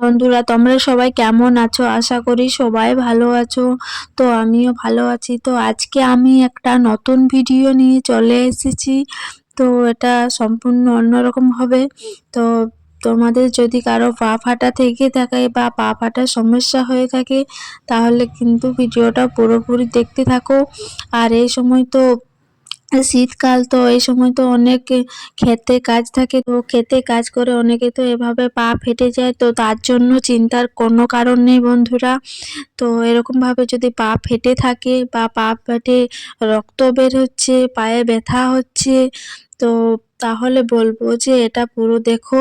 বন্ধুরা, তোমরা সবাই কেমন আছো? আশা করি সবাই ভালো আছো। তো আমিও ভালো আছি। তো আজকে আমি একটা নতুন ভিডিও নিয়ে চলে এসেছি। তো এটা সম্পূর্ণ অন্যরকম হবে। তো তোমাদের যদি কারও পা ফাটা থেকে থাকে বা পা ফাটার সমস্যা হয়ে থাকে, তাহলে কিন্তু ভিডিওটা পুরোপুরি দেখতে থাকো। আর এই সময় তো শীতকাল তো এই সময় তো অনেক ক্ষেতে কাজ থাকে, তো ক্ষেতে কাজ করে অনেকে তো এভাবে পা ফেটে যায়, তো তার জন্য চিন্তার কোনো কারণ নেই বন্ধুরা। তো এরকমভাবে যদি পা ফেটে থাকে বা পা ফেটে রক্ত বের হচ্ছে, পায়ে ব্যথা হচ্ছে, তো তাহলে বলব যে এটা পুরো দেখো,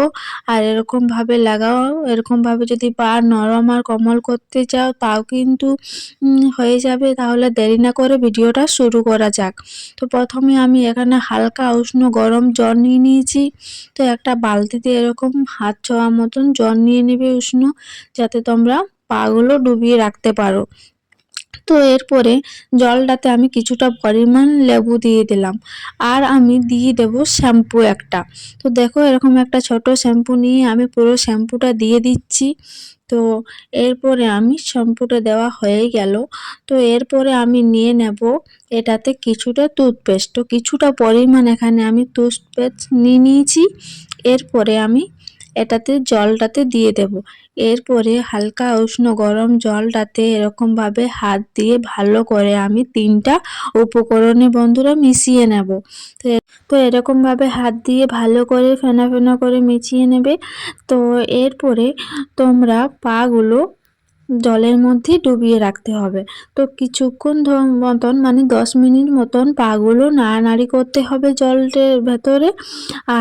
আর এরকমভাবে লাগাও। এরকমভাবে যদি পা নরম আর কোমল করতে চাও, তাও কিন্তু হয়ে যাবে। তাহলে দেরি না করে ভিডিওটা শুরু করা যাক। তো প্রথমে আমি এখানে হালকা উষ্ণ গরম জল নিয়ে নিয়েছি। তো একটা বালতিতে এরকম হাত ছোঁয়া মতন জল নিয়ে নেবে উষ্ণ, যাতে তোমরা পাগুলো ডুবিয়ে রাখতে পারো। তো এরপরে জলটাতে আমি কিছুটা পরিমাণ লেবু দিয়ে দিলাম। আর আমি দিয়ে দেব শ্যাম্পু একটা। তো দেখো এরকম একটা ছোট শ্যাম্পু নিয়ে আমি পুরো শ্যাম্পুটা দিয়ে দিচ্ছি। তো এরপরে আমি শ্যাম্পুটা দেওয়া হয়ে গেল। তো এরপরে আমি নিয়ে নেব এটাতে কিছুটা টুথপেস্ট তো কিছুটা পরিমাণ এখানে আমি টুথপেস্ট নিয়ে নিয়েছি। এরপরে আমি এটাতে জলটাতে দিয়ে দেব। এরপরে হালকা উষ্ণ গরম জলটাতে এরকমভাবে হাত দিয়ে ভালো করে আমি তিনটা উপকরণে বন্ধুরা মিশিয়ে নেব। তো তো এরকমভাবে হাত দিয়ে ভালো করে ফেনা ফেনা করে মিশিয়ে নেবে। তো এরপরে তোমরা পাগুলো জলের মধ্যে ডুবিয়ে রাখতে হবে। তো কিছুক্ষণ মতন মানে দশ মিনিট মতন পাগুলো নাড়ানাড়ি করতে হবে জলের ভেতরে।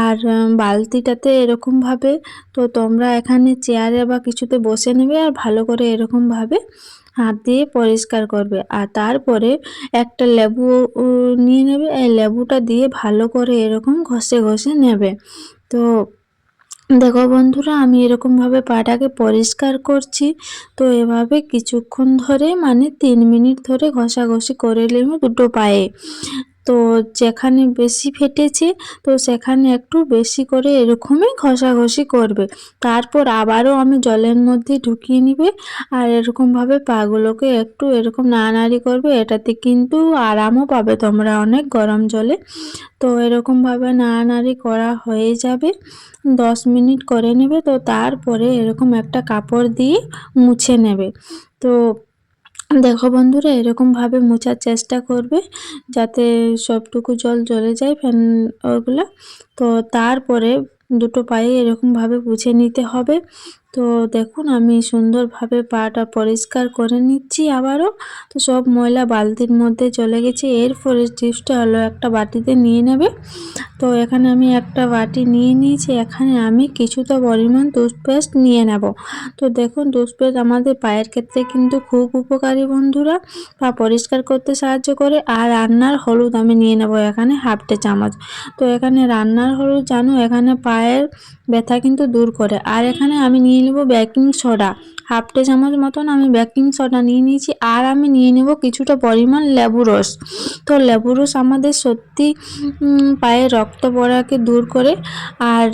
আর বালতিটাতে এরকমভাবে, তো তোমরা এখানে চেয়ারে বা কিছুতে বসে নেবে আর ভালো করে এরকমভাবে হাত দিয়ে পরিষ্কার করবে। আর তারপরে একটা লেবু নিয়ে নেবে। এই লেবুটা দিয়ে ভালো করে এরকম ঘষে ঘষে নেবে। তো দেখো বন্ধুরা, আমি এরকমভাবে পাটাকে পরিষ্কার করছি। তো এভাবে কিছুক্ষণ ধরে মানে তিন মিনিট ধরে ঘষাঘষি করে নেব দুটো পায়ে। তো যেখানে বেশি ফেটেছে, তো সেখানে একটু বেশি করে এরকমই ঘষাঘষি করবে। তারপর আবারও আমি জলের মধ্যে ঢুকিয়ে নিবে আর এরকমভাবে পাগুলোকে একটু এরকম নাড়ানাড়ি করবে, এটাতে কিন্তু আরামও পাবে তোমরা অনেক গরম জলে। তো এরকমভাবে নাড়ানাড়ি করা হয়ে যাবে, দশ মিনিট করে নেবে, তো তারপরে এরকম একটা কাপড় দিয়ে মুছে নেবে। তো দেখো বন্ধুরা, এরকমভাবে মোছার চেষ্টা করবে যাতে সবটুকু জল জ্বলে যায় ফ্যান ওগুলো। তো তারপরে দুটো পায়ে এরকমভাবে মুছে নিতে হবে। তো দেখুন, আমি সুন্দরভাবে পাটা পরিষ্কার করে নিচ্ছি আবারও। তো সব ময়লা বালতির মধ্যে চলে গেছে। এরপরে টিপসটা হলো একটা বাটিতে নিয়ে নেবে। তো এখানে আমি একটা বাটি নিয়ে নিয়েছি। এখানে আমি কিছুটা পরিমাণ টুথপেস্ট নিয়ে নেব। তো দেখুন, টুথপেস্ট আমাদের পায়ের ক্ষেত্রে কিন্তু খুব উপকারী বন্ধুরা। পা পরিষ্কার করতে সাহায্য করে। আর রান্নার হলুদ আমি নিয়ে নেব এখানে হাফটে চামচ তো এখানে রান্নার হলুদ জানো, এখানে পায়ের ব্যথা কিন্তু দূর করে। আর এখানে আমি নিয়ে নেব বেকিং সোডা হাফ টে চামচ মতন আমি বেকিং সোডা নিয়ে নিয়েছি। আর আমি নিয়ে নেব কিছুটা পরিমাণ লেবু রস। তো লেবু রস আমাদের সত্যি পায়ে রক্ত পড়াকে দূর করে। আর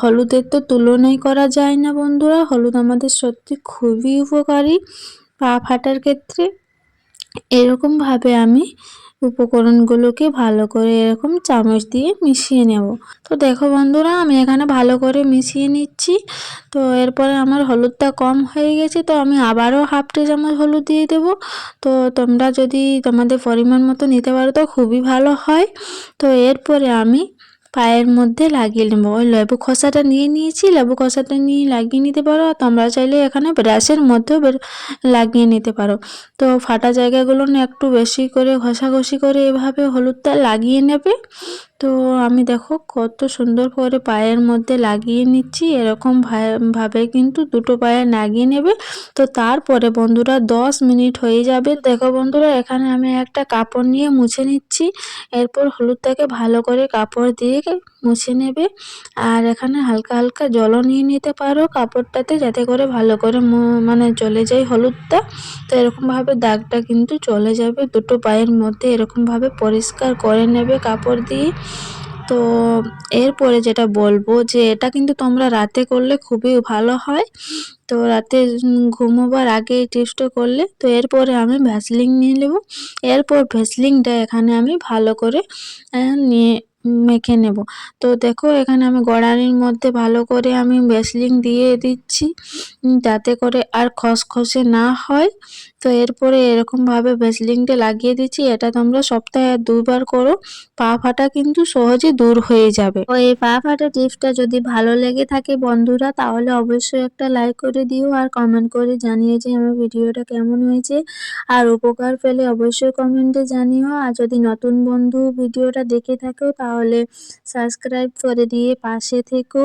হলুদের তো তুলনাই করা যায় না বন্ধুরা। হলুদ আমাদের সত্যি খুবই উপকারী। পা ফাটার ক্ষেত্রে এরকমভাবে আমি উপকরণগুলোকে ভালো করে এরকম চামচ দিয়ে মিশিয়ে নেব। তো দেখো বন্ধুরা, আমি এখানে ভালো করে মিশিয়ে নিচ্ছি। তো এরপরে আমার হলুদটা কম হয়ে গেছে, তো আমি আবারও হাফ টি চামচ হলুদ দিয়ে দেব। তো তোমরা যদি তোমাদের পরিমাণ মতো নিতে পারো, তো খুবই ভালো হয়। তো এরপরে আমি পায়ের মধ্যে লাগিয়ে নেব। ওই লেবু খোসাটা নিয়ে নিয়েছি, লেবু খোসাটা নিয়ে লাগিয়ে নিতে পারো। আর তোমরা চাইলে এখানে ব্রাশের মধ্যেও লাগিয়ে নিতে পারো। তো ফাটা জায়গাগুলো একটু বেশি করে ঘষাঘষি করে এভাবে হলুদটা লাগিয়ে নেবে। তো আমি দেখো কত সুন্দর করে পায়ের মধ্যে লাগিয়ে নিচ্ছি। এরকম ভাবে কিন্তু দুটো পায়ে লাগিয়ে নেবে। তো তারপরে বন্ধুরা দশ মিনিট হয়ে যাবে। দেখো বন্ধুরা এখানে আমি একটা কাপড় নিয়ে মুছে নিচ্ছি। এরপর হলুদটাকে ভালো করে কাপড় দিয়ে মুছে নেবে। আর এখানে হালকা হালকা জলও নিয়ে নিতে পারো কাপড়টাতে যাতে করে ভালো করে মানে চলে যায় হলুদটা। তো এরকমভাবে দাগটা কিন্তু চলে যাবে। দুটো পায়ের মধ্যে এরকমভাবে পরিষ্কার করে নেবে কাপড় দিয়ে। তো এরপরে যেটা বলব যে এটা কিন্তু তোমরা রাতে করলে খুবই ভালো হয়। তো রাতে ঘুমোবার আগে টেস্ট করলে, তো এরপরে আমি ভ্যাসলিন নিয়ে নেব। এরপর ভ্যাসলিনটা এখানে আমি ভালো করে নিয়ে মেখে নেব। তো দেখো, এখানে আমি গড়ানির মধ্যে ভালো করে আমি ভ্যাসলিন দিয়ে দিচ্ছি যাতে করে আর খসখসে না হয়। তো এরপরে এরকমভাবে ভ্যাসলিনটা লাগিয়ে দিচ্ছি, এটা তোমরা সপ্তাহে দুবার করো, পা ফাটা কিন্তু সহজে দূর হয়ে যাবে। তো এই পা ফাটা টিপসটা যদি ভালো লেগে থাকে বন্ধুরা, তাহলে অবশ্যই একটা লাইক করে দিও আর কমেন্ট করে জানিয়ে যে আমার ভিডিওটা কেমন হয়েছে। আর উপকার পেলে অবশ্যই কমেন্টে জানিও। আর যদি নতুন বন্ধু ভিডিওটা দেখে থাকো তাহলে সাবস্ক্রাইব করে দিয়ে পাশে থেকো।